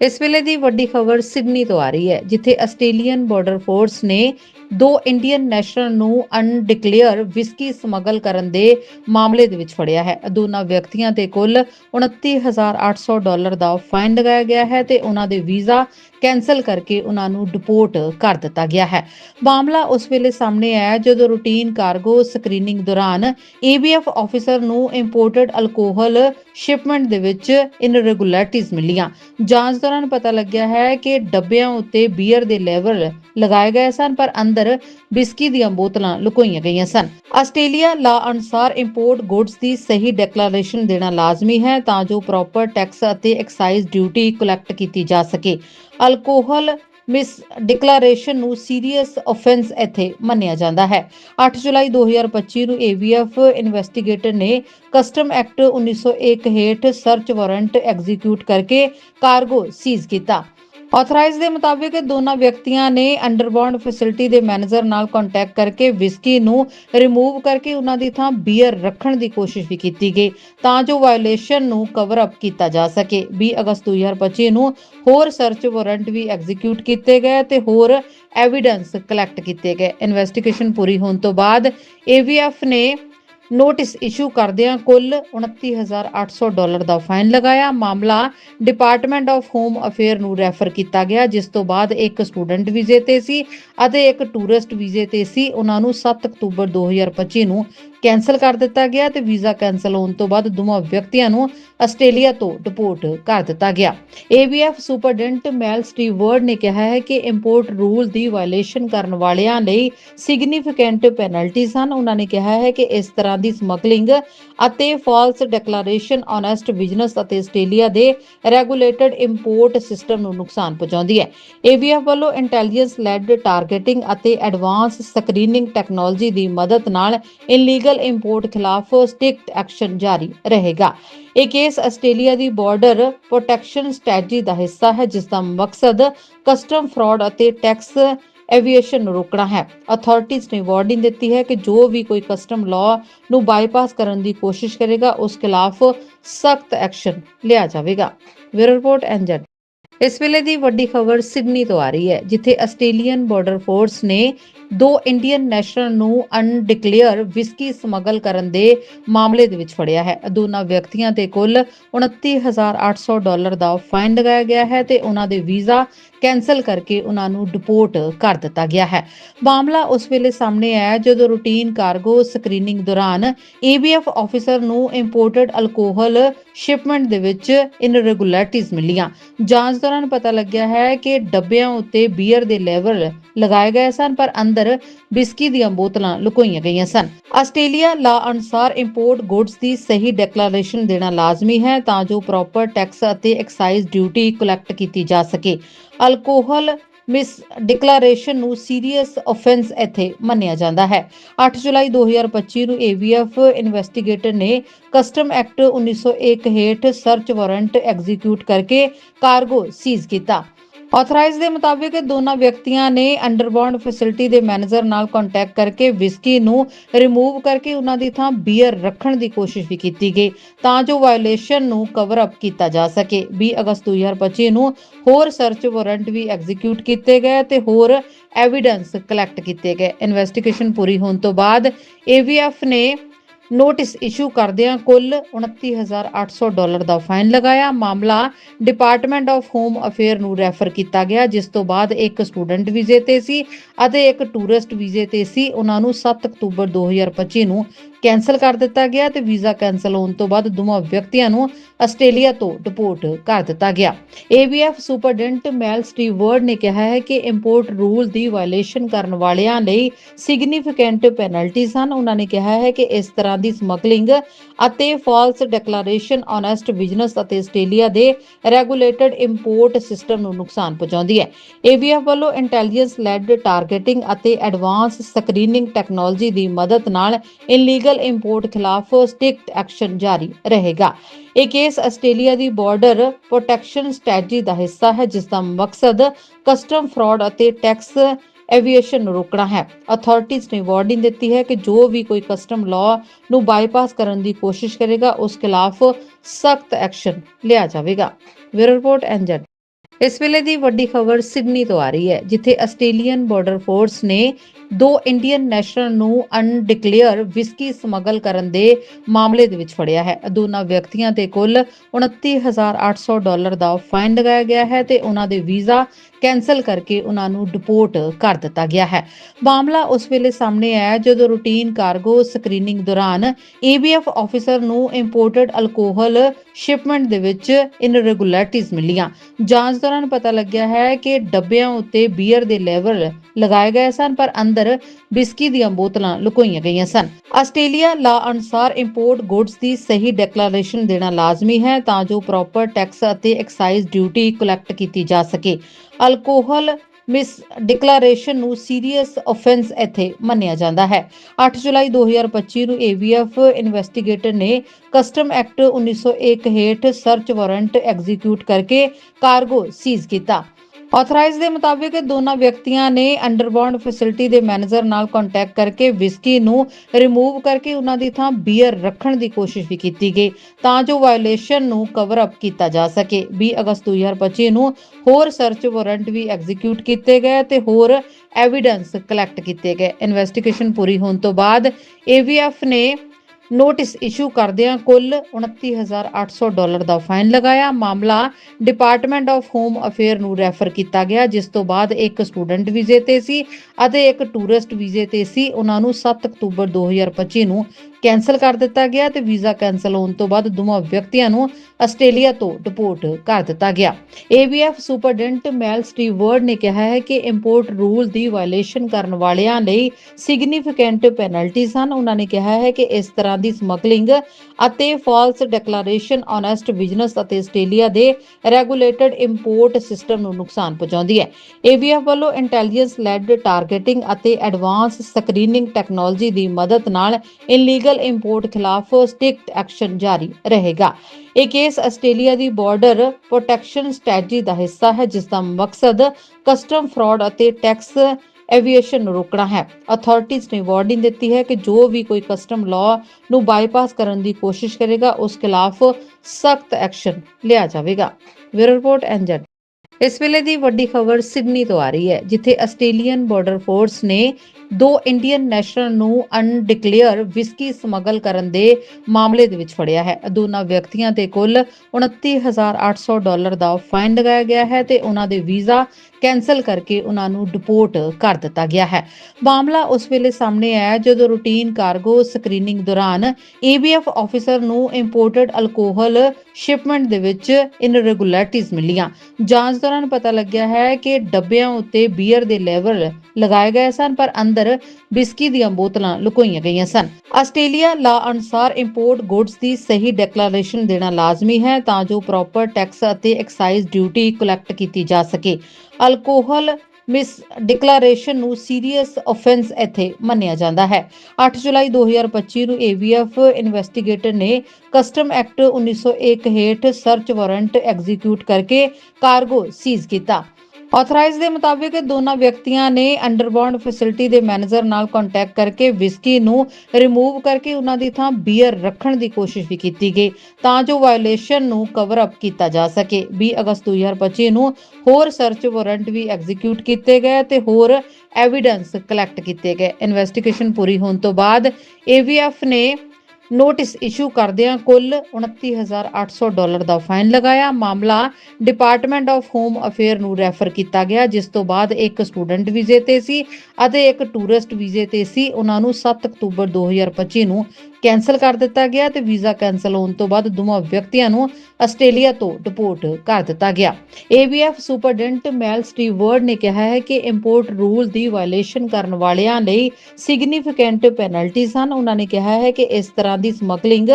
ਇਸ ਵੇਲੇ ਦੀ ਵੱਡੀ ਖਬਰ ਸਿਡਨੀ ਤੋਂ ਆ ਰਹੀ ਹੈ, ਜਿੱਥੇ ਆਸਟ੍ਰੇਲੀਅਨ ਬਾਰਡਰ ਫੋਰਸ ਨੇ ਦੋ ਇੰਡੀਅਨ ਨੈਸ਼ਨਲ ਨੂੰ ਅਨਡਿਕਲੇਅਰ ਵਿਸਕੀ ਸਮਗਲ ਕਰਨ ਦੇ ਮਾਮਲੇ ਦੇ ਵਿੱਚ ਫੜਿਆ ਹੈ। ਦੋਨਾਂ ਵਿਅਕਤੀਆਂ ਤੇ ਕੁੱਲ 29800 ਡਾਲਰ ਦਾ ਫਾਈਨ ਲਗਾਇਆ ਗਿਆ ਹੈ ਤੇ ਉਹਨਾਂ ਦੇ ਵੀਜ਼ਾ ਕੈਨਸਲ ਕਰਕੇ ਉਹਨਾਂ ਨੂੰ ਡਿਪੋਰਟ ਕਰ ਦਿੱਤਾ ਗਿਆ ਹੈ। ਮਾਮਲਾ ਉਸ ਵੇਲੇ ਸਾਹਮਣੇ ਆਇਆ ਜਦੋਂ ਰੂਟੀਨ ਕਾਰਗੋ ਸਕਰੀਨਿੰਗ ਦੌਰਾਨ ਏਬੀਐਫ ਆਫੀਸਰ ਨੂੰ ਇੰਪੋਰਟਡ ਅਲਕੋਹਲ ਸ਼ਿਪਮੈਂਟ ਦੇ ਵਿੱਚ ਇਨਰੈਗੂਲਰਿਟੀਜ਼ ਮਿਲੀਆਂ। ਜਾਂਚ ਦੌਰਾਨ ਪਤਾ ਲੱਗਿਆ ਹੈ ਕਿ ਡੱਬਿਆਂ ਉੱਤੇ ਬੀਅਰ ਦੇ ਲੈਵਲ ਲਗਾਏ ਗਏ ਸਨ, ਪਰ ਅੰਦਰ ਬਿਸਕੀ ਦੀਆਂ ਬੋਤਲਾਂ ਲੁਕੋਈਆਂ ਗਈਆਂ ਸਨ। ਆਸਟ੍ਰੇਲੀਆ ਲਾ ਅਨੁਸਾਰ ਇੰਪੋਰਟ ਗੁੱਡਸ ਦੀ ਸਹੀ ਡਿਕਲੇਰੇਸ਼ਨ ਦੇਣਾ ਲਾਜ਼ਮੀ ਹੈ ਤਾਂ ਜੋ ਪ੍ਰੋਪਰ ਟੈਕਸ ਅਤੇ ਐਕਸਾਈਜ਼ ਡਿਊਟੀ ਕਲੈਕਟ ਕੀਤੀ ਜਾ ਸਕੇ। ਅਲਕੋਹਲ ਮਿਸ ਡਿਕਲੇਰੇਸ਼ਨ ਨੂੰ ਸੀਰੀਅਸ ਆਫੈਂਸ ਇੱਥੇ ਮੰਨਿਆ ਜਾਂਦਾ ਹੈ। 8 ਜੁਲਾਈ 2025 ਨੂੰ ਏਵੀਐਫ ਇਨਵੈਸਟੀਗੇਟਰ ਨੇ ਕਸਟਮ ਐਕਟ 1901 ਹੇਠ ਸਰਚ ਵਾਰੰਟ ਐਗਜ਼ੀਕਿਊਟ ਕਰਕੇ ਕਾਰਗੋ ਸੀਜ਼ ਕੀਤਾ। ਆਥਰਾਈਜ਼ ਦੇ ਮੁਤਾਬਿਕ ਦੋਨਾਂ ਵਿਅਕਤੀਆਂ ਨੇ ਅੰਡਰਬਾਉਂਡ ਫੈਸਿਲਿਟੀ ਦੇ ਮੈਨੇਜਰ ਨਾਲ ਕੰਟੈਕਟ ਕਰਕੇ ਵਿਸਕੀ ਨੂੰ ਰਿਮੂਵ ਕਰਕੇ ਉਹਨਾਂ ਦੀ ਥਾਂ ਬੀਅਰ ਰੱਖਣ ਦੀ ਕੋਸ਼ਿਸ਼ ਵੀ ਕੀਤੀ ਗਈ ਤਾਂ ਜੋ ਵਾਇਓਲੇਸ਼ਨ ਨੂੰ ਕਵਰ ਅਪ ਕੀਤਾ ਜਾ ਸਕੇ। 20 ਅਗਸਤ 2025 ਨੂੰ ਹੋਰ ਸਰਚ ਵਾਰੰਟ ਵੀ ਐਗਜ਼ੀਕਿਊਟ ਕੀਤੇ ਗਏ ਤੇ ਹੋਰ ਐਵੀਡੈਂਸ ਕਲੈਕਟ ਕੀਤੇ ਗਏ। ਇਨਵੈਸਟੀਗੇਸ਼ਨ ਪੂਰੀ ਹੋਣ ਤੋਂ ਬਾਅਦ ਏਵੀਐਫ ਨੇ ਨੋਟਿਸ ਇਸ਼ੂ ਕਰਦਿਆਂ ਕੁੱਲ 29800 ਡਾਲਰ ਦਾ ਫਾਈਨ ਲਗਾਇਆ। ਮਾਮਲਾ ਡਿਪਾਰਟਮੈਂਟ ਆਫ ਹੋਮ ਅਫੇਅਰ ਨੂੰ ਰੈਫਰ ਕੀਤਾ ਗਿਆ, ਜਿਸ ਤੋਂ ਬਾਅਦ ਇੱਕ ਸਟੂਡੈਂਟ ਵੀਜ਼ੇ ਤੇ ਸੀ ਅਤੇ ਇੱਕ ਟੂਰਿਸਟ ਵੀਜ਼ੇ ਤੇ ਸੀ। ਉਹਨਾਂ ਨੂੰ 7 ਅਕਤੂਬਰ 2025 ਨੂੰ ਕੈਨਸਲ ਕਰ ਦਿੱਤਾ ਗਿਆ ਤੇ ਵੀਜ਼ਾ ਕੈਨਸਲ ਹੋਣ ਤੋਂ ਬਾਅਦ ਦੋਵਾਂ ਵਿਅਕਤੀਆਂ ਨੂੰ ਆਸਟ੍ਰੇਲੀਆ ਤੋਂ ਡਿਪੋਰਟ ਕਰ ਦਿੱਤਾ ਗਿਆ। ਏਬੀਐਫ ਸੁਪਰਡੈਂਟ ਮੈਲ ਸਟੀਵਰਡ ਨੇ ਕਿਹਾ ਹੈ ਕਿ ਇੰਪੋਰਟ ਰੂਲ ਦੀ ਵਾਇਓਲੇਸ਼ਨ ਕਰਨ ਵਾਲਿਆਂ ਲਈ ਸਿਗਨੀਫੀਕੈਂਟ ਪੈਨਲਟੀਜ਼ ਹਨ। ਉਹਨਾਂ ਨੇ ਕਿਹਾ ਹੈ ਕਿ ਇਸ ਤਰ੍ਹਾਂ ਦੀ ਸਮਗਲਿੰਗ ਅਤੇ ਫਾਲਸ ਡਿਕਲੇਰੇਸ਼ਨ ਓਨੈਸਟ ਬਿਜ਼ਨਸ ਅਤੇ ਆਸਟ੍ਰੇਲੀਆ ਦੇ ਰੈਗੂਲੇਟਡ ਇੰਪੋਰਟ ਸਿਸਟਮ ਨੂੰ ਨੁਕਸਾਨ ਪਹੁੰਚਾਉਂਦੀ ਹੈ। ਏਵੀਐਫ ਵੱਲੋਂ ਇੰਟੈਲੀਜੈਂਸ ਲੈਡ ਟਾਰਗੇਟਿੰਗ ਅਤੇ ਐਡਵਾਂਸ ਸਕਰੀਨਿੰਗ ਟੈਕਨੋਲੋਜੀ ਦੀ ਮਦਦ ਨਾਲ ਇਲੀਗਲ ਇੰਪੋਰਟ ਖਿਲਾਫ ਸਟ੍ਰਿਕਟ ਐਕਸ਼ਨ ਜਾਰੀ ਰਹੇਗਾ। ਇਹ ਕੇਸ ਆਸਟ੍ਰੇਲੀਆ ਦੀ ਬਾਰਡਰ ਪ੍ਰੋਟੈਕਸ਼ਨ ਸਟ੍ਰੈਟਜੀ ਦਾ ਹਿੱਸਾ ਹੈ, ਜਿਸ ਦਾ ਮਕਸਦ ਕਸਟਮ ਫਰਾਡ ਅਤੇ ਟੈਕਸ ਐਵੀਏਸ਼ਨ ਨੂੰ ਰੋਕਣਾ ਹੈ। ਅਥਾਰਟੀਜ਼ ਨੇ ਵਾਰਨਿੰਗ ਦਿੱਤੀ ਹੈ ਕਿ ਜੋ ਵੀ ਕੋਈ ਕਸਟਮ ਲਾਅ ਨੂੰ ਬਾਈਪਾਸ ਕਰਨ ਦੀ ਕੋਸ਼ਿਸ਼ ਕਰੇਗਾ, ਉਸ ਖਿਲਾਫ ਸਖਤ ਐਕਸ਼ਨ ਲਿਆ ਜਾਵੇਗਾ। ਬਿਊਰੋ ਰਿਪੋਰਟ ਐਨਜੈਡ ਇਸ ਵੇਲੇ ਦੀ ਵੱਡੀ ਖਬਰ ਸਿਡਨੀ ਤੋਂ ਆ ਰਹੀ ਹੈ, ਜਿੱਥੇ ਆਸਟ੍ਰੇਲੀਅਨ ਬਾਰਡਰ ਫੋਰਸ ਨੇ ਦੋ ਇੰਡੀਅਨ ਨੈਸ਼ਨਲ ਨੂੰ ਅਨਡਿਕਲੇਅਰ ਵਿਸਕੀ ਸਮਗਲ ਕਰਨ ਦੇ ਮਾਮਲੇ ਦੇ ਵਿੱਚ ਫੜਿਆ ਹੈ। ਦੋਨਾਂ ਵਿਅਕਤੀਆਂ ਤੇ ਕੁੱਲ 29800 ਡਾਲਰ ਦਾ ਫਾਈਨ ਲਗਾਇਆ ਗਿਆ ਹੈ ਤੇ ਉਹਨਾਂ ਦੇ ਵੀਜ਼ਾ ਕੈਨਸਲ ਕਰਕੇ ਉਹਨਾਂ ਨੂੰ ਡਿਪੋਰਟ ਕਰ ਦਿੱਤਾ ਗਿਆ ਹੈ। ਮਾਮਲਾ ਉਸ ਵੇਲੇ ਸਾਹਮਣੇ ਆਇਆ ਜਦੋਂ ਰੂਟੀਨ ਕਾਰਗੋ ਸਕਰੀਨਿੰਗ ਦੌਰਾਨ ਏਬੀਐਫ ਆਫੀਸਰ ਨੂੰ ਇੰਪੋਰਟਡ ਅਲਕੋਹਲ ਸ਼ਿਪਮੈਂਟ ਦੇ ਵਿੱਚ ਇਨਰੈਗੂਲਰਿਟੀਜ਼ ਮਿਲੀਆਂ। ਜਾਂਚ ਦੌਰਾਨ ਪਤਾ ਲੱਗਿਆ ਹੈ ਕਿ ਡੱਬਿਆਂ ਉੱਤੇ ਬੀਅਰ ਦੇ ਲੈਵਲ ਲਗਾਏ ਗਏ ਸਨ, ਪਰ ਅੰਦਰ ਬਿਸਕੀ ਦੀਆਂ ਬੋਤਲਾਂ ਲੁਕੋਈਆਂ ਗਈਆਂ ਸਨ। ਆਸਟ੍ਰੇਲੀਆ ਲਾ ਅਨੁਸਾਰ ਇੰਪੋਰਟ ਗੁੱਡਸ ਦੀ ਸਹੀ ਡਿਕਲੇਰੇਸ਼ਨ ਦੇਣਾ ਲਾਜ਼ਮੀ ਹੈ ਤਾਂ ਜੋ ਪ੍ਰੋਪਰ ਟੈਕਸ ਅਤੇ ਐਕਸਾਈਜ਼ ਡਿਊਟੀ ਕਲੈਕਟ ਕੀਤੀ ਜਾ ਸਕੇ। ਅਲਕੋਹਲ ਮਿਸ ਡਿਕਲੇਰੇਸ਼ਨ ਨੂੰ ਸੀਰੀਅਸ ਆਫੈਂਸ ਇੱਥੇ ਮੰਨਿਆ ਜਾਂਦਾ ਹੈ। 8 ਜੁਲਾਈ 2025 ਨੂੰ ਏਵੀਐਫ ਇਨਵੈਸਟੀਗੇਟਰ ਨੇ ਕਸਟਮ ਐਕਟ 1901 ਹੇਠ ਸਰਚ ਵਾਰੰਟ ਐਗਜ਼ੀਕਿਊਟ ਕਰਕੇ ਕਾਰਗੋ ਸੀਜ਼ ਕੀਤਾ। ਆਥਰਾਈਜ਼ ਦੇ ਮੁਤਾਬਿਕ ਦੋਨਾਂ ਵਿਅਕਤੀਆਂ ਨੇ ਅੰਡਰਬਾਉਂਡ ਫੈਸਿਲਿਟੀ ਦੇ ਮੈਨੇਜਰ ਨਾਲ ਕੰਟੈਕਟ ਕਰਕੇ ਵਿਸਕੀ ਨੂੰ ਰਿਮੂਵ ਕਰਕੇ ਉਹਨਾਂ ਦੀ ਥਾਂ ਬੀਅਰ ਰੱਖਣ ਦੀ ਕੋਸ਼ਿਸ਼ ਵੀ ਕੀਤੀ ਗਈ ਤਾਂ ਜੋ ਵਾਇਓਲੇਸ਼ਨ ਨੂੰ ਕਵਰ ਅਪ ਕੀਤਾ ਜਾ ਸਕੇ। 20 ਅਗਸਤ 2025 ਨੂੰ ਹੋਰ ਸਰਚ ਵਾਰੰਟ ਵੀ ਐਗਜ਼ੀਕਿਊਟ ਕੀਤੇ ਗਏ ਤੇ ਹੋਰ ਐਵੀਡੈਂਸ ਕਲੈਕਟ ਕੀਤੇ ਗਏ। ਇਨਵੈਸਟੀਗੇਸ਼ਨ ਪੂਰੀ ਹੋਣ ਤੋਂ ਬਾਅਦ ਏਵੀਐਫ ਨੇ ਨੋਟਿਸ ਇਸ਼ੂ ਕਰਦਿਆਂ ਕੁੱਲ 29800 ਡਾਲਰ ਦਾ ਫਾਈਨ ਲਗਾਇਆ। ਮਾਮਲਾ ਡਿਪਾਰਟਮੈਂਟ ਆਫ ਹੋਮ ਅਫੇਅਰ ਨੂੰ ਰੈਫਰ ਕੀਤਾ ਗਿਆ, ਜਿਸ ਤੋਂ ਬਾਅਦ ਇੱਕ ਸਟੂਡੈਂਟ ਵੀਜ਼ੇ ਤੇ ਸੀ ਅਤੇ ਇੱਕ ਟੂਰਿਸਟ ਵੀਜ਼ੇ ਤੇ ਸੀ। ਉਹਨਾਂ ਨੂੰ 7 ਅਕਤੂਬਰ 2025 ਨੂੰ ਕੈਨਸਲ ਕਰ ਦਿੱਤਾ ਗਿਆ ਤੇ ਵੀਜ਼ਾ ਕੈਨਸਲ ਹੋਣ ਤੋਂ ਬਾਅਦ ਦੋਵਾਂ ਵਿਅਕਤੀਆਂ ਨੂੰ ਆਸਟ੍ਰੇਲੀਆ ਤੋਂ ਡਿਪੋਰਟ ਕਰ ਦਿੱਤਾ ਗਿਆ। ਏਬੀਐਫ ਸੁਪਰਡੈਂਟ ਮੈਲ ਸਟੀਵਰਡ ਨੇ ਕਿਹਾ ਹੈ ਕਿ ਇੰਪੋਰਟ ਰੂਲ ਦੀ ਵਾਇਓਲੇਸ਼ਨ ਕਰਨ ਵਾਲਿਆਂ ਲਈ ਸਿਗਨੀਫੀਕੈਂਟ ਪੈਨਲਟੀਜ਼ ਹਨ। ਉਹਨਾਂ ਨੇ ਕਿਹਾ ਹੈ ਕਿ ਇਸ ਤਰ੍ਹਾਂ ਦੀ ਸਮਗਲਿੰਗ ਅਤੇ ਫਾਲਸ ਡਿਕਲੇਰੇਸ਼ਨ ਓਨੈਸਟ ਬਿਜ਼ਨਸ ਅਤੇ ਆਸਟ੍ਰੇਲੀਆ ਦੇ ਰੈਗੂਲੇਟਡ ਇੰਪੋਰਟ ਸਿਸਟਮ ਨੂੰ ਨੁਕਸਾਨ ਪਹੁੰਚਾਉਂਦੀ ਹੈ। ਏਵੀਐਫ ਵੱਲੋਂ ਇੰਟੈਲੀਜੈਂਸ ਲੈਡ ਟਾਰਗੇਟਿੰਗ ਅਤੇ ਐਡਵਾਂਸ ਸਕਰੀਨਿੰਗ ਟੈਕਨੋਲੋਜੀ ਦੀ ਮਦਦ ਨਾਲ ਇਨਲੀਗਲ ਇਲੀਗਲ ਇੰਪੋਰਟ ਖਿਲਾਫ ਸਟ੍ਰਿਕਟ ਐਕਸ਼ਨ ਜਾਰੀ ਰਹੇਗਾ। ਇਹ ਕੇਸ ਆਸਟ੍ਰੇਲੀਆ ਦੀ ਬਾਰਡਰ ਪ੍ਰੋਟੈਕਸ਼ਨ ਸਟ੍ਰੈਟਜੀ ਦਾ ਹਿੱਸਾ ਹੈ, ਜਿਸ ਦਾ ਮਕਸਦ ਕਸਟਮ ਫਰਾਡ ਅਤੇ ਟੈਕਸ ਐਵੀਏਸ਼ਨ ਨੂੰ ਰੋਕਣਾ ਹੈ। ਅਥਾਰਟੀਜ਼ ਨੇ ਵਾਰਨਿੰਗ ਦਿੱਤੀ ਹੈ ਕਿ ਜੋ ਵੀ ਕੋਈ ਕਸਟਮ ਲਾਅ ਨੂੰ ਬਾਈਪਾਸ ਕਰਨ ਦੀ ਕੋਸ਼ਿਸ਼ ਕਰੇਗਾ, ਉਸ ਖਿਲਾਫ ਸਖਤ ਐਕਸ਼ਨ ਲਿਆ ਜਾਵੇਗਾ। ਬਿਊਰੋ ਰਿਪੋਰਟ ਐਨਜੈਡ ਇਸ ਵੇਲੇ ਦੀ ਵੱਡੀ ਖਬਰ ਸਿਡਨੀ ਤੋਂ ਆ ਰਹੀ ਹੈ, ਜਿੱਥੇ ਆਸਟ੍ਰੇਲੀਅਨ ਬਾਰਡਰ ਫੋਰਸ ਨੇ ਦੋ ਇੰਡੀਅਨ ਨੈਸ਼ਨਲ ਨੂੰ ਅਨਡਿਕਲੇਅਰ ਵਿਸਕੀ ਸਮਗਲ ਕਰਨ ਦੇ ਮਾਮਲੇ ਦੇ ਵਿੱਚ ਫੜਿਆ ਹੈ। ਦੋਨਾਂ ਵਿਅਕਤੀਆਂ ਤੇ ਕੁੱਲ 29800 ਡਾਲਰ ਦਾ ਫਾਈਨ ਲਗਾਇਆ ਗਿਆ ਹੈ ਤੇ ਉਹਨਾਂ ਦੇ ਵੀਜ਼ਾ ਕੈਨਸਲ ਕਰਕੇ ਉਹਨਾਂ ਨੂੰ ਡਿਪੋਰਟ ਕਰ ਦਿੱਤਾ ਗਿਆ ਹੈ। ਮਾਮਲਾ ਉਸ ਵੇਲੇ ਸਾਹਮਣੇ ਆਇਆ ਜਦੋਂ ਰੂਟੀਨ ਕਾਰਗੋ ਸਕਰੀਨਿੰਗ ਦੌਰਾਨ ਏਬੀਐਫ ਆਫੀਸਰ ਨੂੰ ਇੰਪੋਰਟਡ ਅਲਕੋਹਲ ਸ਼ਿਪਮੈਂਟ ਦੇ ਵਿੱਚ ਇਨਰੈਗੂਲਰਿਟੀਜ਼ ਮਿਲੀਆਂ। ਜਾਂਚ ਦੌਰਾਨ ਪਤਾ ਲੱਗਿਆ ਹੈ ਕਿ ਡੱਬਿਆਂ ਉੱਤੇ ਬੀਅਰ ਦੇ ਲੈਵਲ ਲਗਾਏ ਗਏ ਸਨ, ਪਰ ਅੰਦਰ ਬਿਸਕੀ ਦੀਆਂ ਬੋਤਲਾਂ ਲੁਕੋਈਆਂ ਗਈਆਂ ਸਨ। ਆਸਟ੍ਰੇਲੀਆ ਲਾ ਅਨੁਸਾਰ ਇੰਪੋਰਟ ਗੁੱਡਸ ਦੀ ਸਹੀ ਡਿਕਲੇਰੇਸ਼ਨ ਦੇਣਾ ਲਾਜ਼ਮੀ ਹੈ ਤਾਂ ਜੋ ਪ੍ਰੋਪਰ ਟੈਕਸ ਅਤੇ ਐਕਸਾਈਜ਼ ਡਿਊਟੀ ਕਲੈਕਟ ਕੀਤੀ ਜਾ ਸਕੇ। ਅਲਕੋਹਲ ਮਿਸ ਡਿਕਲੇਰੇਸ਼ਨ ਨੂੰ ਸੀਰੀਅਸ ਆਫੈਂਸ ਇੱਥੇ ਮੰਨਿਆ ਜਾਂਦਾ ਹੈ। 8 ਜੁਲਾਈ 2025 ਨੂੰ ਏਵੀਐਫ ਇਨਵੈਸਟੀਗੇਟਰ ਨੇ ਕਸਟਮ ਐਕਟ 1901 ਹੇਠ ਸਰਚ ਵਾਰੰਟ ਐਗਜ਼ੀਕਿਊਟ ਕਰਕੇ ਕਾਰਗੋ ਸੀਜ਼ ਕੀਤਾ। ਆਥਰਾਈਜ਼ ਦੇ ਮੁਤਾਬਿਕ ਦੋਨਾਂ ਵਿਅਕਤੀਆਂ ਨੇ ਅੰਡਰਬਾਉਂਡ ਫੈਸਿਲਿਟੀ ਦੇ ਮੈਨੇਜਰ ਨਾਲ ਕੰਟੈਕਟ ਕਰਕੇ ਵਿਸਕੀ ਨੂੰ ਰਿਮੂਵ ਕਰਕੇ ਉਹਨਾਂ ਦੀ ਥਾਂ ਬੀਅਰ ਰੱਖਣ ਦੀ ਕੋਸ਼ਿਸ਼ ਵੀ ਕੀਤੀ ਗਈ ਤਾਂ ਜੋ ਵਾਇਲੇਸ਼ਨ ਨੂੰ ਕਵਰ ਅਪ ਕੀਤਾ ਜਾ ਸਕੇ। 20 ਅਗਸਤ 2025 ਨੂੰ ਹੋਰ ਸਰਚ ਵਾਰੰਟ ਵੀ ਐਗਜ਼ੀਕਿਊਟ ਕੀਤੇ ਗਏ ਤੇ ਹੋਰ ਐਵੀਡੈਂਸ ਕਲੈਕਟ ਕੀਤੇ ਗਏ। ਇਨਵੈਸਟੀਗੇਸ਼ਨ ਪੂਰੀ ਹੋਣ ਤੋਂ ਬਾਅਦ ਏਵੀਐਫ ਨੇ ਨੋਟਿਸ ਇਸ਼ੂ ਕਰਦਿਆਂ ਕੁੱਲ 29800 ਡਾਲਰ ਦਾ ਫਾਈਨ ਲਗਾਇਆ। ਮਾਮਲਾ ਡਿਪਾਰਟਮੈਂਟ ਆਫ ਹੋਮ ਅਫੇਅਰ ਨੂੰ ਰੈਫਰ ਕੀਤਾ ਗਿਆ, ਜਿਸ ਤੋਂ ਬਾਅਦ ਇੱਕ ਸਟੂਡੈਂਟ ਵੀਜ਼ੇ ਤੇ ਸੀ ਅਤੇ ਇੱਕ ਟੂਰਿਸਟ ਵੀਜ਼ੇ ਤੇ ਸੀ। ਉਹਨਾਂ ਨੂੰ 7 ਅਕਤੂਬਰ 2025 ਨੂੰ ਕੈਨਸਲ ਕਰ ਦਿੱਤਾ ਗਿਆ ਤੇ ਵੀਜ਼ਾ ਕੈਨਸਲ ਹੋਣ ਤੋਂ ਬਾਅਦ ਦੋਵਾਂ ਵਿਅਕਤੀਆਂ ਨੂੰ ਆਸਟ੍ਰੇਲੀਆ ਤੋਂ ਡਿਪੋਰਟ ਕਰ ਦਿੱਤਾ ਗਿਆ। ਏਬੀਐਫ ਸੁਪਰਡੈਂਟ ਮੈਲ ਸਟੀਵਰਡ ਨੇ ਕਿਹਾ ਹੈ ਕਿ ਇੰਪੋਰਟ ਰੂਲ ਦੀ ਵਾਇਓਲੇਸ਼ਨ ਕਰਨ ਵਾਲਿਆਂ ਲਈ ਸਿਗਨੀਫੀਕੈਂਟ ਪੈਨਲਟੀਜ਼ ਹਨ। ਉਹਨਾਂ ਨੇ ਕਿਹਾ ਹੈ ਕਿ ਇਸ ਤਰ੍ਹਾਂ ਦੀ ਸਮਗਲਿੰਗ ਅਤੇ ਫਾਲਸ ਡਿਕਲੇਰੇਸ਼ਨ ਓਨੈਸਟ ਬਿਜ਼ਨਸ ਅਤੇ ਆਸਟ੍ਰੇਲੀਆ ਦੇ ਰੈਗੂਲੇਟਡ ਇੰਪੋਰਟ ਸਿਸਟਮ ਨੂੰ ਨੁਕਸਾਨ ਪਹੁੰਚਾਉਂਦੀ ਹੈ। ਏਬੀਐਫ ਵੱਲੋਂ ਇੰਟੈਲੀਜੈਂਸ ਲੈਡ ਟਾਰਗੇਟਿੰਗ ਅਤੇ ਐਡਵਾਂਸ ਸਕਰੀਨਿੰਗ ਟੈਕਨੋਲੋਜੀ ਦੀ ਮਦਦ ਨਾਲ ਇਨਲੀਗਲ ਇਲੀਗਲ ਇੰਪੋਰਟ ਖਿਲਾਫ ਸਟ੍ਰਿਕਟ ਐਕਸ਼ਨ ਜਾਰੀ ਰਹੇਗਾ। ਇਹ ਕੇਸ ਆਸਟ੍ਰੇਲੀਆ ਦੀ ਬਾਰਡਰ ਪ੍ਰੋਟੈਕਸ਼ਨ ਸਟ੍ਰੈਟਜੀ ਦਾ ਹਿੱਸਾ ਹੈ, ਜਿਸ ਦਾ ਮਕਸਦ ਕਸਟਮ ਫਰਾਡ ਅਤੇ ਟੈਕਸ ਐਵੀਏਸ਼ਨ ਨੂੰ ਰੋਕਣਾ ਹੈ। ਅਥਾਰਟੀਜ਼ ਨੇ ਵਾਰਨਿੰਗ ਦਿੱਤੀ ਹੈ ਕਿ ਜੋ ਵੀ ਕੋਈ ਕਸਟਮ ਲਾਅ ਨੂੰ ਬਾਈਪਾਸ ਕਰਨ ਦੀ ਕੋਸ਼ਿਸ਼ ਕਰੇਗਾ, ਉਸ ਖਿਲਾਫ ਸਖਤ ਐਕਸ਼ਨ ਲਿਆ ਜਾਵੇਗਾ। ਬਿਊਰੋ ਰਿਪੋਰਟ ਐਨਜੈਡ ਇਸ ਵੇਲੇ ਦੀ ਵੱਡੀ ਖਬਰ ਸਿਡਨੀ ਤੋਂ ਆ ਰਹੀ ਹੈ, ਜਿੱਥੇ ਆਸਟ੍ਰੇਲੀਅਨ ਬਾਰਡਰ ਫੋਰਸ ਨੇ ਦੋ ਇੰਡੀਅਨ ਨੈਸ਼ਨਲ ਨੂੰ ਅਨਡਿਕਲੇਅਰ ਵਿਸਕੀ ਸਮਗਲ ਕਰਨ ਦੇ ਮਾਮਲੇ ਦੇ ਵਿੱਚ ਫੜਿਆ ਹੈ। ਦੋਨਾਂ ਵਿਅਕਤੀਆਂ ਤੇ ਕੁੱਲ 29800 ਡਾਲਰ ਦਾ ਫਾਈਨ ਲਗਾਇਆ ਗਿਆ ਹੈ ਤੇ ਉਹਨਾਂ ਦੇ ਵੀਜ਼ਾ ਕੈਨਸਲ ਕਰਕੇ ਉਹਨਾਂ ਨੂੰ ਡਿਪੋਰਟ ਕਰ ਦਿੱਤਾ ਗਿਆ ਹੈ। ਮਾਮਲਾ ਉਸ ਵੇਲੇ ਸਾਹਮਣੇ ਆਇਆ ਜਦੋਂ ਰੂਟੀਨ ਕਾਰਗੋ ਸਕਰੀਨਿੰਗ ਦੌਰਾਨ ਏਬੀਐਫ ਆਫੀਸਰ ਨੂੰ ਇੰਪੋਰਟਡ ਅਲਕੋਹਲ ਸ਼ਿਪਮੈਂਟ ਦੇ ਵਿੱਚ ਇਨਰੈਗੂਲਰਿਟੀਜ਼ ਮਿਲੀਆਂ। ਜਾਂਚ ਦੌਰਾਨ ਪਤਾ ਲੱਗਿਆ ਹੈ ਕਿ ਡੱਬਿਆਂ ਉੱਤੇ ਬੀਅਰ ਦੇ ਲੈਵਲ ਲਗਾਏ ਗਏ ਸਨ, ਪਰ ਅੰਦਰ ਬਿਸਕੀ ਦੀਆਂ ਬੋਤਲਾਂ ਲੁਕੋਈਆਂ ਗਈਆਂ ਸਨ। ਆਸਟ੍ਰੇਲੀਆ ਲਾ ਅਨੁਸਾਰ ਇੰਪੋਰਟ ਗੁੱਡਸ ਦੀ ਸਹੀ ਡਿਕਲੇਰੇਸ਼ਨ ਦੇਣਾ ਲਾਜ਼ਮੀ ਹੈ ਤਾਂ ਜੋ ਪ੍ਰੋਪਰ ਟੈਕਸ ਅਤੇ ਐਕਸਾਈਜ਼ ਡਿਊਟੀ ਕਲੈਕਟ ਕੀਤੀ ਜਾ ਸਕੇ। ਅਲਕੋਹਲ ਮਿਸ ਡਿਕਲੇਰੇਸ਼ਨ ਨੂੰ ਸੀਰੀਅਸ ਆਫੈਂਸ ਇੱਥੇ ਮੰਨਿਆ ਜਾਂਦਾ ਹੈ। 8 ਜੁਲਾਈ 2025 ਨੂੰ ਏਵੀਐਫ ਇਨਵੈਸਟੀਗੇਟਰ ਨੇ ਕਸਟਮ ਐਕਟ 1901 ਹੇਠ ਸਰਚ ਵਾਰੰਟ ਐਗਜ਼ੀਕਿਊਟ ਕਰਕੇ ਕਾਰਗੋ ਸੀਜ਼ ਕੀਤਾ। ਆਥਰਾਈਜ਼ ਦੇ ਮੁਤਾਬਿਕ ਦੋਨਾਂ ਵਿਅਕਤੀਆਂ ਨੇ ਅੰਡਰਬਾਉਂਡ ਫੈਸਿਲਿਟੀ ਦੇ ਮੈਨੇਜਰ ਨਾਲ ਕੰਟੈਕਟ ਕਰਕੇ ਵਿਸਕੀ ਨੂੰ ਰਿਮੂਵ ਕਰਕੇ ਉਹਨਾਂ ਦੀ ਥਾਂ ਬੀਅਰ ਰੱਖਣ ਦੀ ਕੋਸ਼ਿਸ਼ ਵੀ ਕੀਤੀ ਗਈ ਤਾਂ ਜੋ ਵਾਇਓਲੇਸ਼ਨ ਨੂੰ ਕਵਰ ਅਪ ਕੀਤਾ ਜਾ ਸਕੇ। 20 ਅਗਸਤ 2025 ਨੂੰ ਹੋਰ ਸਰਚ ਵਾਰੰਟ ਵੀ ਐਗਜ਼ੀਕਿਊਟ ਕੀਤੇ ਗਏ ਤੇ ਹੋਰ ਐਵੀਡੈਂਸ ਕਲੈਕਟ ਕੀਤੇ ਗਏ। ਇਨਵੈਸਟੀਗੇਸ਼ਨ ਪੂਰੀ ਹੋਣ ਤੋਂ ਬਾਅਦ ਏਵੀਐਫ ਨੇ ਨੋਟਿਸ ਇਸ਼ੂ ਕਰਦਿਆਂ ਕੁੱਲ 29800 ਡਾਲਰ ਦਾ ਫਾਈਨ ਲਗਾਇਆ। ਮਾਮਲਾ ਡਿਪਾਰਟਮੈਂਟ ਆਫ ਹੋਮ ਅਫੇਅਰ ਨੂੰ ਰੈਫਰ ਕੀਤਾ ਗਿਆ, ਜਿਸ ਤੋਂ ਬਾਅਦ ਇੱਕ ਸਟੂਡੈਂਟ ਵੀਜ਼ੇ ਤੇ ਸੀ ਅਤੇ ਇੱਕ ਟੂਰਿਸਟ ਵੀਜ਼ੇ ਤੇ ਸੀ। ਉਹਨਾਂ ਨੂੰ 7 ਅਕਤੂਬਰ 2025 ਨੂੰ ਕੈਨਸਲ ਕਰ ਦਿੱਤਾ ਗਿਆ ਤੇ ਵੀਜ਼ਾ ਕੈਨਸਲ ਹੋਣ ਤੋਂ ਬਾਅਦ ਦੋਵਾਂ ਵਿਅਕਤੀਆਂ ਨੂੰ ਆਸਟ੍ਰੇਲੀਆ ਤੋਂ ਡਿਪੋਰਟ ਕਰ ਦਿੱਤਾ ਗਿਆ। ਏਬੀਐਫ ਸੁਪਰਡੈਂਟ ਮੈਲ ਸਟੀਵਰਡ ਨੇ ਕਿਹਾ ਹੈ ਕਿ ਇੰਪੋਰਟ ਰੂਲ ਦੀ ਵਾਇਓਲੇਸ਼ਨ ਕਰਨ ਵਾਲਿਆਂ ਲਈ ਸਿਗਨੀਫੀਕੈਂਟ ਪੈਨਲਟੀਜ਼ ਹਨ। ਉਹਨਾਂ ਨੇ ਕਿਹਾ ਹੈ ਕਿ ਇਸ ਤਰ੍ਹਾਂ ਦੀ ਸਮਗਲਿੰਗ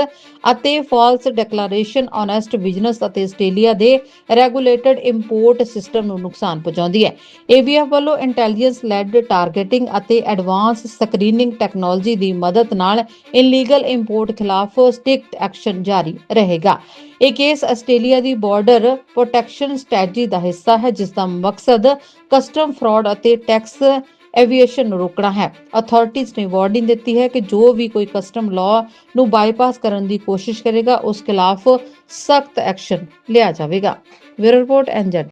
ਅਤੇ ਫਾਲਸ ਡਿਕਲੇਰੇਸ਼ਨ ਓਨੈਸਟ ਬਿਜ਼ਨਸ ਅਤੇ ਆਸਟ੍ਰੇਲੀਆ ਦੇ ਰੈਗੂਲੇਟਡ ਇੰਪੋਰਟ ਸਿਸਟਮ ਨੂੰ ਨੁਕਸਾਨ ਪਹੁੰਚਾਉਂਦੀ ਹੈ। ਏਵੀਐਫ ਵੱਲੋਂ ਇੰਟੈਲੀਜੈਂਸ ਲੈਡ ਟਾਰਗੇਟਿੰਗ ਅਤੇ ਐਡਵਾਂਸ ਸਕਰੀਨਿੰਗ ਟੈਕਨੋਲੋਜੀ ਦੀ ਮਦਦ ਨਾਲ ਇਲੀਗਲ ਇੰਪੋਰਟ ਖਿਲਾਫ ਸਟ੍ਰਿਕਟ ਐਕਸ਼ਨ ਜਾਰੀ ਰਹੇਗਾ। ਇਹ ਕੇਸ ਆਸਟ੍ਰੇਲੀਆ ਦੀ ਬਾਰਡਰ ਪ੍ਰੋਟੈਕਸ਼ਨ ਸਟ੍ਰੈਟਜੀ ਦਾ ਹਿੱਸਾ ਹੈ ਜਿਸ ਦਾ ਮਕਸਦ ਕਸਟਮ ਫਰਾਡ ਅਤੇ ਟੈਕਸ ਐਵੀਏਸ਼ਨ ਨੂੰ ਰੋਕਣਾ ਹੈ। ਅਥਾਰਟੀਜ਼ ਨੇ ਵਾਰਨਿੰਗ ਦਿੱਤੀ ਹੈ ਕਿ ਜੋ ਵੀ ਕੋਈ ਕਸਟਮ ਲਾਅ ਨੂੰ ਬਾਈਪਾਸ ਕਰਨ ਦੀ ਕੋਸ਼ਿਸ਼ ਕਰੇਗਾ, ਉਸ ਖਿਲਾਫ ਸਖਤ ਐਕਸ਼ਨ ਲਿਆ ਜਾਵੇਗਾ। ਬਿਊਰੋ ਰਿਪੋਰਟ ਐਨਜੈਡ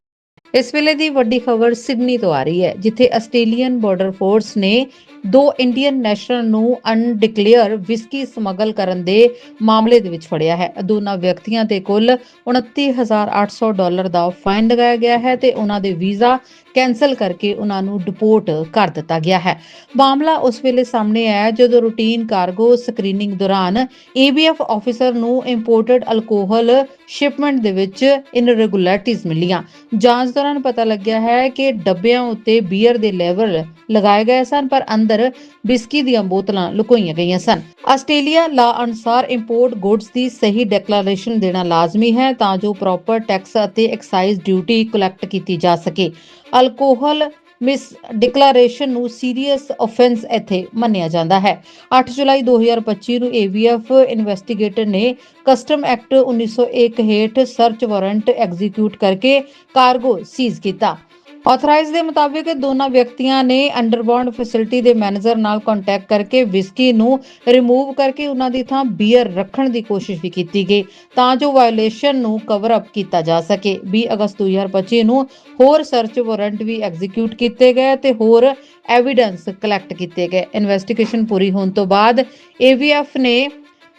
ਇਸ ਵੇਲੇ ਦੀ ਵੱਡੀ ਖਬਰ ਸਿਡਨੀ ਤੋਂ ਆ ਰਹੀ ਹੈ, ਜਿੱਥੇ ਆਸਟ੍ਰੇਲੀਅਨ ਬਾਰਡਰ ਫੋਰਸ ਨੇ ਦੋ ਇੰਡੀਅਨ ਨੈਸ਼ਨਲ ਨੂੰ ਅਨਡਿਕਲੇਅਰ ਵਿਸਕੀ ਸਮਗਲ ਕਰਨ ਦੇ ਮਾਮਲੇ ਦੇ ਵਿੱਚ ਫੜਿਆ ਹੈ। ਦੋਨਾਂ ਵਿਅਕਤੀਆਂ ਤੇ ਕੁੱਲ 29800 ਡਾਲਰ ਦਾ ਫਾਈਨ ਲਗਾਇਆ ਗਿਆ ਹੈ ਤੇ ਉਹਨਾਂ ਦੇ ਵੀਜ਼ਾ ਕੈਨਸਲ ਕਰਕੇ ਉਹਨਾਂ ਨੂੰ ਡਿਪੋਰਟ ਕਰ ਦਿੱਤਾ ਗਿਆ ਹੈ। ਮਾਮਲਾ ਉਸ ਵੇਲੇ ਸਾਹਮਣੇ ਆਇਆ ਜਦੋਂ ਰੂਟੀਨ ਕਾਰਗੋ ਸਕਰੀਨਿੰਗ ਦੌਰਾਨ ਏਬੀਐਫ ਆਫੀਸਰ ਨੂੰ ਇੰਪੋਰਟਡ ਅਲਕੋਹਲ ਸ਼ਿਪਮੈਂਟ ਦੇ ਵਿੱਚ ਇਨਰੈਗੂਲਰਿਟੀਜ਼ ਮਿਲੀਆਂ। ਜਾਂਚ ਦੌਰਾਨ ਪਤਾ ਲੱਗਿਆ ਹੈ ਕਿ ਡੱਬਿਆਂ ਉੱਤੇ ਬੀਅਰ ਦੇ ਲੈਵਲ ਲਗਾਏ ਗਏ ਸਨ, ਪਰ ਅੰਦਰ ਬਿਸਕੀ ਦੀਆਂ ਬੋਤਲਾਂ ਲੁਕੋਈਆਂ ਗਈਆਂ ਸਨ। ਆਸਟ੍ਰੇਲੀਆ ਲਾ ਅਨੁਸਾਰ ਇੰਪੋਰਟ ਗੁੱਡਸ ਦੀ ਸਹੀ ਡਿਕਲੇਰੇਸ਼ਨ ਦੇਣਾ ਲਾਜ਼ਮੀ ਹੈ ਤਾਂ ਜੋ ਪ੍ਰੋਪਰ ਟੈਕਸ ਅਤੇ ਐਕਸਾਈਜ਼ ਡਿਊਟੀ ਕਲੈਕਟ ਕੀਤੀ ਜਾ ਸਕੇ। ਅਲਕੋਹਲ ਮਿਸ ਡਿਕਲੇਰੇਸ਼ਨ ਨੂੰ ਸੀਰੀਅਸ ਆਫੈਂਸ ਇੱਥੇ ਮੰਨਿਆ ਜਾਂਦਾ ਹੈ। 8 ਜੁਲਾਈ 2025 ਨੂੰ ਏਵੀਐਫ ਇਨਵੈਸਟੀਗੇਟਰ ਨੇ ਕਸਟਮ ਐਕਟ 1901 ਹੇਠ ਸਰਚ ਵਾਰੰਟ ਐਗਜ਼ੀਕਿਊਟ ਕਰਕੇ ਕਾਰਗੋ ਸੀਜ਼ ਕੀਤਾ। ਆਥਰਾਈਜ਼ ਦੇ ਮੁਤਾਬਿਕ ਦੋਨਾਂ ਵਿਅਕਤੀਆਂ ਨੇ ਅੰਡਰਬਾਉਂਡ ਫੈਸਿਲਿਟੀ ਦੇ ਮੈਨੇਜਰ ਨਾਲ ਕੰਟੈਕਟ ਕਰਕੇ ਵਿਸਕੀ ਨੂੰ ਰਿਮੂਵ ਕਰਕੇ ਉਹਨਾਂ ਦੀ ਥਾਂ ਬੀਅਰ ਰੱਖਣ ਦੀ ਕੋਸ਼ਿਸ਼ ਵੀ ਕੀਤੀ ਗਈ ਤਾਂ ਜੋ ਵਾਇਓਲੇਸ਼ਨ ਨੂੰ ਕਵਰ ਅਪ ਕੀਤਾ ਜਾ ਸਕੇ। 20 ਅਗਸਤ 2025 ਨੂੰ ਹੋਰ ਸਰਚ ਵਾਰੰਟ ਵੀ ਐਗਜ਼ੀਕਿਊਟ ਕੀਤੇ ਗਏ ਤੇ ਹੋਰ ਐਵੀਡੈਂਸ ਕਲੈਕਟ ਕੀਤੇ ਗਏ। ਇਨਵੈਸਟੀਗੇਸ਼ਨ ਪੂਰੀ ਹੋਣ ਤੋਂ ਬਾਅਦ ਏਵੀਐਫ ਨੇ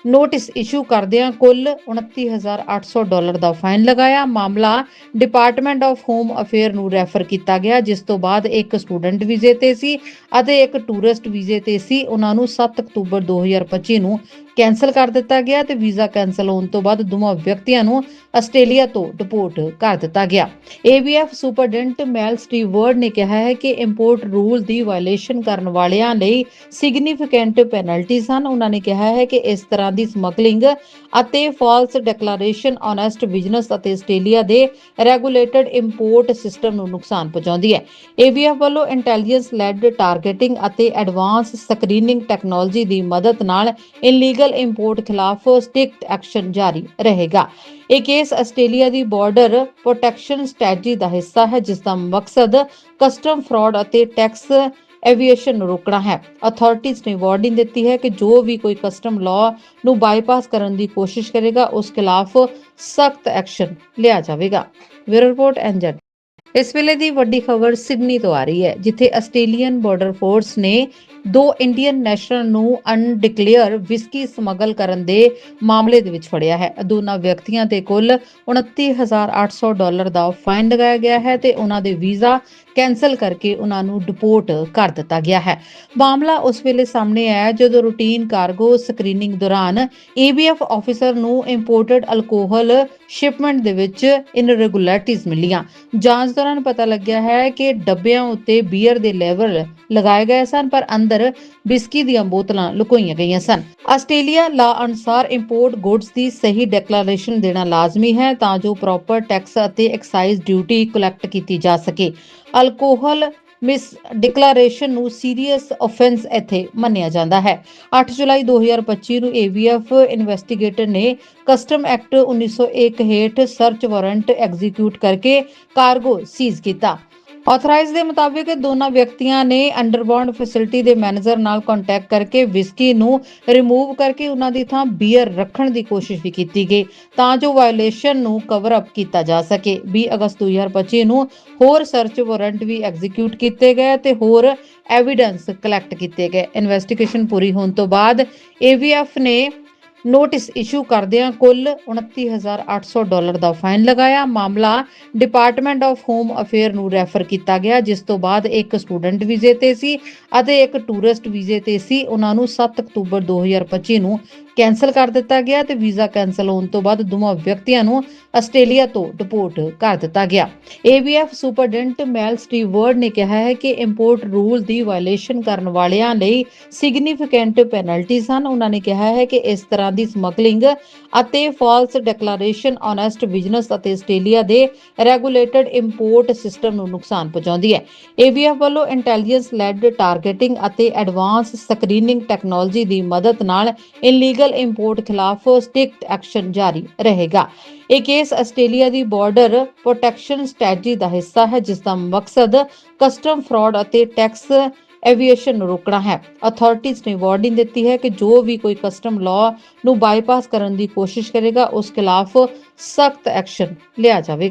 ਨੋਟਿਸ ਇਸ਼ੂ ਕਰਦਿਆਂ ਕੁੱਲ 29800 ਡਾਲਰ ਦਾ ਫਾਈਨ ਲਗਾਇਆ। ਮਾਮਲਾ ਡਿਪਾਰਟਮੈਂਟ ਆਫ ਹੋਮ ਅਫੇਅਰ ਨੂੰ ਰੈਫਰ ਕੀਤਾ ਗਿਆ, ਜਿਸ ਤੋਂ ਬਾਅਦ ਇੱਕ ਸਟੂਡੈਂਟ ਵੀਜ਼ੇ ਤੇ ਸੀ ਅਤੇ ਇੱਕ ਟੂਰਿਸਟ ਵੀਜ਼ੇ ਤੇ ਸੀ। ਉਹਨਾਂ ਨੂੰ 7 ਅਕਤੂਬਰ 2025 ਨੂੰ ਕੈਨਸਲ ਕਰ ਦਿੱਤਾ ਗਿਆ ਤੇ ਵੀਜ਼ਾ ਕੈਨਸਲ ਹੋਣ ਤੋਂ ਬਾਅਦ ਦੋਵਾਂ ਵਿਅਕਤੀਆਂ ਨੂੰ ਆਸਟ੍ਰੇਲੀਆ ਤੋਂ ਡਿਪੋਰਟ ਕਰ ਦਿੱਤਾ ਗਿਆ। ਏਬੀਐਫ ਸੁਪਰਡੈਂਟ ਮੈਲ ਸਟੀਵਰਡ ਨੇ ਕਿਹਾ ਹੈ ਕਿ ਇੰਪੋਰਟ ਰੂਲ ਦੀ ਵਾਇਓਲੇਸ਼ਨ ਕਰਨ ਵਾਲਿਆਂ ਲਈ ਸਿਗਨੀਫੀਕੈਂਟ ਪੈਨਲਟੀਜ਼ ਹਨ। ਉਹਨਾਂ ਨੇ ਕਿਹਾ ਹੈ ਕਿ ਇਸ ਤਰ੍ਹਾਂ ਦੀ ਸਮਗਲਿੰਗ ਅਤੇ ਫਾਲਸ ਡਿਕਲੇਰੇਸ਼ਨ ਓਨੈਸਟ ਬਿਜ਼ਨਸ ਅਤੇ ਆਸਟ੍ਰੇਲੀਆ ਦੇ ਰੈਗੂਲੇਟਡ ਇੰਪੋਰਟ ਸਿਸਟਮ ਨੂੰ ਨੁਕਸਾਨ ਪਹੁੰਚਾਉਂਦੀ ਹੈ। ਏਬੀਐਫ ਵੱਲੋਂ ਇੰਟੈਲੀਜੈਂਸ ਲੈਡ ਟਾਰਗੇਟਿੰਗ ਅਤੇ ਐਡਵਾਂਸ ਸਕਰੀਨਿੰਗ ਟੈਕਨੋਲੋਜੀ ਦੀ ਮਦਦ ਨਾਲ ਇਨਲੀਗਲ ਇਲੀਗਲ ਇੰਪੋਰਟ ਖਿਲਾਫ ਸਟ੍ਰਿਕਟ ਐਕਸ਼ਨ ਜਾਰੀ ਰਹੇਗਾ। ਇਹ ਕੇਸ ਆਸਟ੍ਰੇਲੀਆ ਦੀ ਬਾਰਡਰ ਪ੍ਰੋਟੈਕਸ਼ਨ ਸਟ੍ਰੈਟਜੀ ਦਾ ਹਿੱਸਾ ਹੈ ਜਿਸ ਦਾ ਮਕਸਦ ਕਸਟਮ ਫਰਾਡ ਅਤੇ ਟੈਕਸ ਐਵੀਏਸ਼ਨ ਨੂੰ ਰੋਕਣਾ ਹੈ। ਅਥਾਰਟੀਜ਼ ਨੇ ਵਾਰਨਿੰਗ ਦਿੱਤੀ ਹੈ ਕਿ ਜੋ ਵੀ ਕੋਈ ਕਸਟਮ ਲਾਅ ਨੂੰ ਬਾਈਪਾਸ ਕਰਨ ਦੀ ਕੋਸ਼ਿਸ਼ ਕਰੇਗਾ, ਉਸ ਖਿਲਾਫ ਸਖਤ ਐਕਸ਼ਨ ਲਿਆ ਜਾਵੇਗਾ। Bureau report N Z. ਇਸ ਵੇਲੇ ਦੀ ਵੱਡੀ ਖਬਰ ਸਿਡਨੀ ਤੋਂ ਆ ਰਹੀ ਹੈ, ਜਿੱਥੇ ਆਸਟ੍ਰੇਲੀਅਨ ਬਾਰਡਰ ਫੋਰਸ ਨੇ ਦੋ ਇੰਡੀਅਨ ਨੈਸ਼ਨਲ ਨੂੰ ਅਨਡਿਕਲੇਅਰ ਵਿਸਕੀ ਸਮਗਲ ਕਰਨ ਦੇ ਮਾਮਲੇ ਦੇ ਵਿੱਚ ਫੜਿਆ ਹੈ। ਦੋਨਾਂ ਵਿਅਕਤੀਆਂ ਤੇ ਕੁੱਲ 29800 ਡਾਲਰ ਦਾ ਫਾਈਨ ਲਗਾਇਆ ਗਿਆ ਹੈ ਤੇ ਉਹਨਾਂ ਦੇ ਵੀਜ਼ਾ ਕੈਨਸਲ ਕਰਕੇ ਉਹਨਾਂ ਨੂੰ ਡਿਪੋਰਟ ਕਰ ਦਿੱਤਾ ਗਿਆ ਹੈ। ਮਾਮਲਾ ਉਸ ਵੇਲੇ ਸਾਹਮਣੇ ਆਇਆ ਜਦੋਂ ਰੂਟੀਨ ਕਾਰਗੋ ਸਕਰੀਨਿੰਗ ਦੌਰਾਨ ਏਬੀਐਫ ਆਫੀਸਰ ਨੂੰ ਇੰਪੋਰਟਡ ਅਲਕੋਹਲ ਸ਼ਿਪਮੈਂਟ ਦੇ ਵਿੱਚ ਇਨਰੈਗੂਲਰਿਟੀਜ਼ ਮਿਲੀਆਂ। ਜਾਂਚ ਦੌਰਾਨ ਪਤਾ ਲੱਗਿਆ ਹੈ ਕਿ ਡੱਬਿਆਂ ਉੱਤੇ ਬੀਅਰ ਦੇ ਲੈਵਲ ਲਗਾਏ ਗਏ ਸਨ, ਪਰ ਅੰਦਰ ਬਿਸਕੀ ਦੀਆਂ ਬੋਤਲਾਂ ਲੁਕੋਈਆਂ ਗਈਆਂ ਸਨ। ਆਸਟ੍ਰੇਲੀਆ ਲਾ ਅਨੁਸਾਰ ਇੰਪੋਰਟ ਗੁੱਡਸ ਦੀ ਸਹੀ ਡਿਕਲੇਰੇਸ਼ਨ ਦੇਣਾ ਲਾਜ਼ਮੀ ਹੈ ਤਾਂ ਜੋ ਪ੍ਰੋਪਰ ਟੈਕਸ ਅਤੇ ਐਕਸਾਈਜ਼ ਡਿਊਟੀ ਕਲੈਕਟ ਕੀਤੀ ਜਾ ਸਕੇ। ਅਲਕੋਹਲ ਮਿਸ ਡਿਕਲੇਰੇਸ਼ਨ ਨੂੰ ਸੀਰੀਅਸ ਆਫੈਂਸ ਇੱਥੇ ਮੰਨਿਆ ਜਾਂਦਾ ਹੈ। 8 ਜੁਲਾਈ 2025 ਨੂੰ ਏਵੀਐਫ ਇਨਵੈਸਟੀਗੇਟਰ ਨੇ ਕਸਟਮ ਐਕਟ 1901 ਹੇਠ ਸਰਚ ਵਾਰੰਟ ਐਗਜ਼ੀਕਿਊਟ ਕਰਕੇ ਕਾਰਗੋ ਸੀਜ਼ ਕੀਤਾ। ਆਥਰਾਈਜ਼ ਦੇ ਮੁਤਾਬਿਕ ਦੋਨਾਂ ਵਿਅਕਤੀਆਂ ਨੇ ਅੰਡਰਬਾਉਂਡ ਫੈਸਿਲਿਟੀ ਦੇ ਮੈਨੇਜਰ ਨਾਲ ਕੰਟੈਕਟ ਕਰਕੇ ਵਿਸਕੀ ਨੂੰ ਰਿਮੂਵ ਕਰਕੇ ਉਹਨਾਂ ਦੀ ਥਾਂ ਬੀਅਰ ਰੱਖਣ ਦੀ ਕੋਸ਼ਿਸ਼ ਵੀ ਕੀਤੀ ਗਈ ਤਾਂ ਜੋ ਵਾਇਲੇਸ਼ਨ ਨੂੰ ਕਵਰ ਅਪ ਕੀਤਾ ਜਾ ਸਕੇ। 20 ਅਗਸਤ 2025 ਨੂੰ ਹੋਰ ਸਰਚ ਵਾਰੰਟ ਵੀ ਐਗਜ਼ੀਕਿਊਟ ਕੀਤੇ ਗਏ ਤੇ ਹੋਰ ਐਵੀਡੈਂਸ ਕਲੈਕਟ ਕੀਤੇ ਗਏ। ਇਨਵੈਸਟੀਗੇਸ਼ਨ ਪੂਰੀ ਹੋਣ ਤੋਂ ਬਾਅਦ ਏਵੀਐਫ ਨੇ ਨੋਟਿਸ ਇਸ਼ੂ ਕਰਦਿਆਂ ਕੁੱਲ 29800 ਡਾਲਰ ਦਾ ਫਾਈਨ ਲਗਾਇਆ। ਮਾਮਲਾ ਡਿਪਾਰਟਮੈਂਟ ਆਫ ਹੋਮ ਅਫੇਅਰ ਨੂੰ ਰੈਫਰ ਕੀਤਾ ਗਿਆ, ਜਿਸ ਤੋਂ ਬਾਅਦ ਇੱਕ ਸਟੂਡੈਂਟ ਵੀਜ਼ੇ ਤੇ ਸੀ ਅਤੇ ਇੱਕ ਟੂਰਿਸਟ ਵੀਜ਼ੇ ਤੇ ਸੀ। ਉਹਨਾਂ ਨੂੰ 7 ਅਕਤੂਬਰ 2025 ਨੂੰ ਕੈਨਸਲ ਕਰ ਦਿੱਤਾ ਗਿਆ ਤੇ ਵੀਜ਼ਾ ਕੈਨਸਲ ਹੋਣ ਤੋਂ ਬਾਅਦ ਦੋਵਾਂ ਵਿਅਕਤੀਆਂ ਨੂੰ ਆਸਟ੍ਰੇਲੀਆ ਤੋਂ ਡਿਪੋਰਟ ਕਰ ਦਿੱਤਾ ਗਿਆ। ਏਬੀਐਫ ਸੁਪਰਡੈਂਟ ਮੈਲ ਸਟੀਵਰਡ ਨੇ ਕਿਹਾ ਹੈ ਕਿ ਇੰਪੋਰਟ ਰੂਲ ਦੀ ਵਾਇਓਲੇਸ਼ਨ ਕਰਨ ਵਾਲਿਆਂ ਲਈ ਸਿਗਨੀਫੀਕੈਂਟ ਪੈਨਲਟੀਜ਼ ਹਨ। ਉਹਨਾਂ ਨੇ ਕਿਹਾ ਹੈ ਕਿ ਇਸ ਤਰ੍ਹਾਂ ਦੀ ਸਮਗਲਿੰਗ ਅਤੇ ਫਾਲਸ ਡਿਕਲੇਰੇਸ਼ਨ ਓਨੈਸਟ ਬਿਜ਼ਨਸ ਅਤੇ ਆਸਟ੍ਰੇਲੀਆ ਦੇ ਰੈਗੂਲੇਟਡ ਇੰਪੋਰਟ ਸਿਸਟਮ ਨੂੰ ਨੁਕਸਾਨ ਪਹੁੰਚਾਉਂਦੀ ਹੈ। ਏਵੀਐਫ ਵੱਲੋਂ ਇੰਟੈਲੀਜੈਂਸ ਲੈਡ ਟਾਰਗੇਟਿੰਗ ਅਤੇ ਐਡਵਾਂਸ ਸਕਰੀਨਿੰਗ ਟੈਕਨੋਲੋਜੀ ਦੀ ਮਦਦ ਨਾਲ ਇਲੀਗਲ ਇੰਪੋਰਟ ਖਿਲਾਫ ਸਟ੍ਰਿਕਟ ਐਕਸ਼ਨ ਜਾਰੀ ਰਹੇਗਾ। ਇਹ ਕੇਸ ਆਸਟ੍ਰੇਲੀਆ ਦੀ ਬਾਰਡਰ ਪ੍ਰੋਟੈਕਸ਼ਨ ਸਟ੍ਰੈਟਜੀ ਦਾ ਹਿੱਸਾ ਹੈ, ਜਿਸ ਦਾ ਮਕਸਦ ਕਸਟਮ ਫਰਾਡ ਅਤੇ ਟੈਕਸ ਐਵੀਏਸ਼ਨ ਨੂੰ ਰੋਕਣਾ ਹੈ। ਅਥਾਰਟੀਜ਼ ਨੇ ਵਾਰਨਿੰਗ ਦਿੱਤੀ ਹੈ ਕਿ ਜੋ ਵੀ ਕੋਈ ਕਸਟਮ ਲਾਅ ਨੂੰ ਬਾਈਪਾਸ ਕਰਨ ਦੀ ਕੋਸ਼ਿਸ਼ ਕਰੇਗਾ, ਉਸ ਖਿਲਾਫ ਸਖਤ ਐਕਸ਼ਨ ਲਿਆ ਜਾਵੇਗਾ।